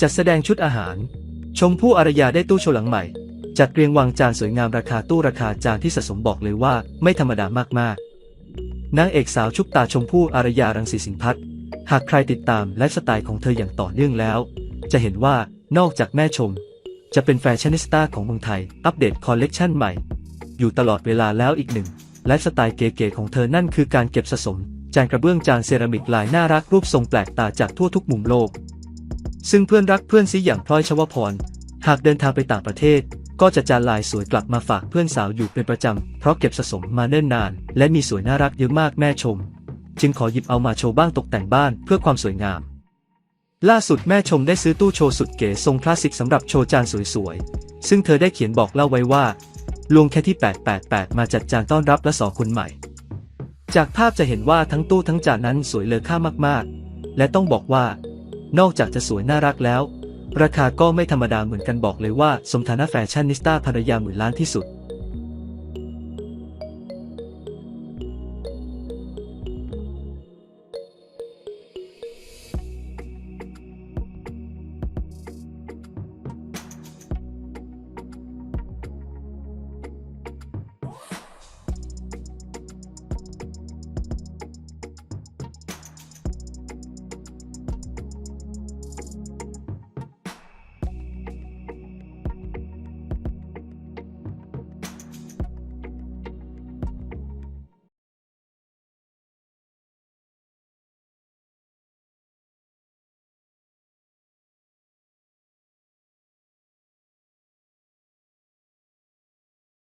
จัดแสดงชุดอาหาร ชมพู่อารยาได้ตู้โชว์หลังใหม่ จัดเรียงวางจานสวยงามราคาตู้ราคาจานที่สะสมบอกเลยว่าไม่ธรรมดามากๆนางเอกสาวชุบตาชมพู่อารยารังสีสินพัฒน์หากใครติดตามไลฟ์สไตล์ของเธออย่างต่อเนื่องแล้ว จะเห็นว่านอกจากแม่ชม จะเป็นแฟชั่นนิสต้าของเมืองไทย อัปเดตคอลเลกชันใหม่ อยู่ตลอดเวลาแล้วอีกหนึ่งไลฟ์สไตล์เก๋ๆของเธอนั่นคือการเก็บสะสม จานกระเบื้องจานเซรามิกลายน่ารักรูปทรงแปลกตาจากทั่วทุกมุมโลก ซึ่งเพื่อนรักเพื่อนซีอย่างพลอยชวพร หากเดินทางไปต่างประเทศ ก็จะจานลายสวยกลับมาฝากเพื่อนสาวอยู่เป็นประจำ เพราะเก็บสะสมมาเนิ่นนาน และมีสวยน่ารักเยอะมากแม่ชม จึงขอหยิบเอามาโชว์บ้างตกแต่งบ้านเพื่อความสวยงาม ล่าสุดแม่ชมได้ซื้อตู้โชว์สุดเก๋ทรงคลาสสิกสำหรับโชว์จานสวยๆ ซึ่งเธอได้เขียนบอกเล่าไว้ว่าลวงแค่ที่ 888 มาจัดจานต้อนรับและสอคนใหม่ จากภาพจะเห็นว่าทั้งตู้ทั้งจานนั้นสวยเลอค่ามากๆ และต้องบอกว่า นอกจากจะสวยน่ารักแล้ว ราคาก็ไม่ธรรมดาเหมือนกันบอกเลยว่าสมฐานะแฟชั่นนิสต้าภรรยาหมื่นล้านที่สุด